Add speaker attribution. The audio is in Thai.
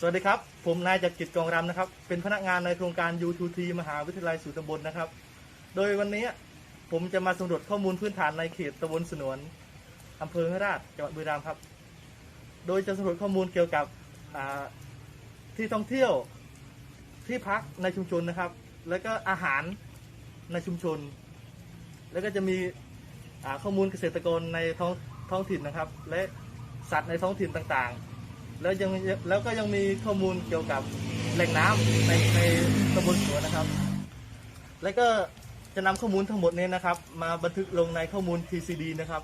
Speaker 1: สวัสดีครับ ผมนายจักรกิจกองรำนะครับ เป็นพนักงานในโครงการ U2T มหาวิทยาลัยสู่ตำบลนะครับ โดยวันนี้ผมจะมาสำรวจข้อมูลพื้นฐานในเขตตำบลสนวนอำเภอแม่ราชจังหวัดบุรีรัมย์ครับ โดยจะสำรวจข้อมูลเกี่ยวกับที่ท่องเที่ยวที่พักในชุมชนนะครับ แล้วก็อาหารในชุมชน แล้วก็จะมีข้อมูลเกษตรกรในท้องท้องถิ่นนะครับ และสัตว์ในท้องถิ่นต่างๆ แล้วยังแล้วก็ยังมีข้อมูลเกี่ยวกับแหล่งน้ำในในตำบลสวนนะครับ แล้วก็จะนำข้อมูลทั้งหมดนี้นะครับ มาบันทึกลงในข้อมูล TCD นะครับ